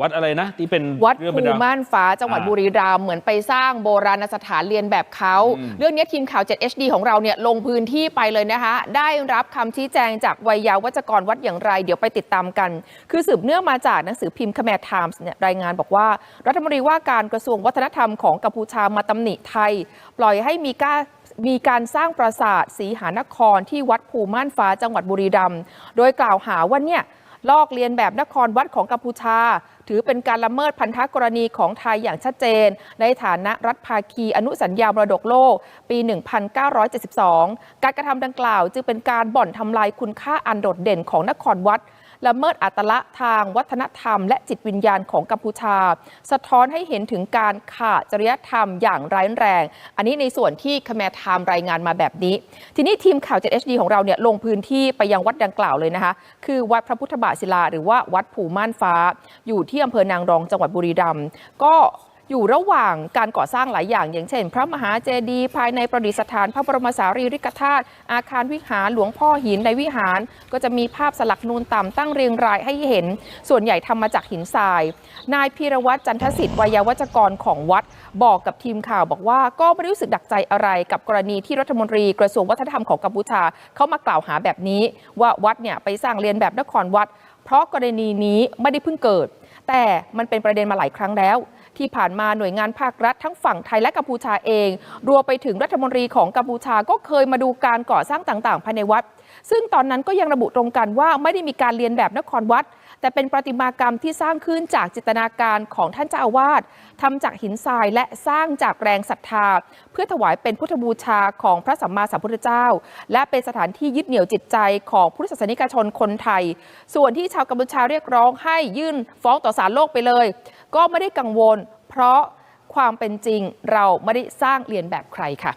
วัดอะไรนะ ที่เป็นวัดเรื่องภูเป็นราว ม่านฟ้าจังหวัดอ่าบุรีรัมย์เหมือนไปสร้างโบราณสถานเรียนแบบเขา อืม เรื่องนี้ทีมข่าว 7HD ของเราเนี่ยลงพื้นที่ไปเลยนะคะ ได้รับคำชี้แจงจากวัยยาวัจกรวัดอย่างไร เดี๋ยวไปติดตามกัน คือสืบเนื่องมาจากหนังสือพิมพ์ Khmer Times เนี่ยรายงานบอกว่า รัฐมนตรีว่าการกระทรวงวัฒนธรรมของกัมพูชามาตำหนิไทย ปล่อยให้มีการ มีการสร้างปราสาทศรีหานครที่วัดภูม่านฟ้าจังหวัดบุรีรัมย์ โดยกล่าวหาว่าเนี่ย ลอกเลียนแบบนครวัดของกัมพูชา ถือเป็นการละเมิดพันธกรณีของไทยอย่างชัดเจน ในฐานะรัฐภาคีอนุสัญญามรดกโลก ปี 1972 การกระทำดังกล่าว จึงเป็นการบ่อนทำลายคุณค่าอันโดดเด่นของนครวัด ละเมิดอัตลักษณ์ทางวัฒนธรรม และจิตวิญญาณของกัมพูชา สะท้อนให้เห็นถึงการขาดจริยธรรมอย่างร้ายแรง อันนี้ในส่วนที่คแมทามรายงานมาแบบนี้ ทีนี้ทีมข่าว 7HD ของเราเนี่ยลงพื้นที่ไปยังวัดดังกล่าวเลยนะคะ คือวัดพระพุทธบาทศิลาหรือว่าวัดภูม่านฟ้า อยู่ที่อำเภอนางรองจังหวัดบุรีรัมย์ก็ อยู่ระหว่างการก่อสร้างหลายอย่าง อย่างเช่น พระมหาเจดีย์ภายในประดิษฐานพระบรมสารีริกธาตุอาคารวิหารหลวงพ่อหินในวิหาร ก็จะมีภาพสลักนูนต่ำตั้งเรียงรายให้เห็น ส่วนใหญ่ทำมาจากหินทราย นายพีรวัตรจันทสิทธิ์วัยวัจกรของวัด บอกกับทีมข่าวบอกว่าก็ไม่รู้สึกดักใจอะไรกับกรณีที่รัฐมนตรีกระทรวงวัฒนธรรมของกัมพูชาเขามากล่าวหาแบบนี้ ว่าวัดเนี่ยไปสร้างเรียนแบบนครวัด เพราะกรณีนี้ไม่ได้เพิ่งเกิด แต่มันเป็นประเด็นมาหลายครั้งแล้ว ที่ผ่านมาหน่วยงานภาครัฐทั้งฝั่งไทยและกัมพูชาเอง รวมไปถึงรัฐมนตรีของกัมพูชาก็เคยมาดูการก่อสร้างต่างๆภายในวัด ซึ่งตอนนั้นก็ยังระบุตรงกันว่าไม่ได้มีการเรียนแบบนครวัด แต่เป็นประติมากรรมที่สร้างขึ้นจากจิตนาการของท่านเจ้าอาวาสทำจากหินทรายและสร้างจากแรงศรัทธา เพื่อถวายเป็นพุทธบูชาของพระสัมมาสัมพุทธเจ้า และเป็นสถานที่ยึดเหนี่ยวจิตใจของพุทธศาสนิกชนคนไทย ส่วนที่ชาวกัมพูชาเรียกร้องให้ยื่นฟ้องต่อศาลโลกไปเลย ก็ไม่ได้กังวล เพราะความเป็นจริงเราไม่ได้สร้างเรียนแบบใครค่ะ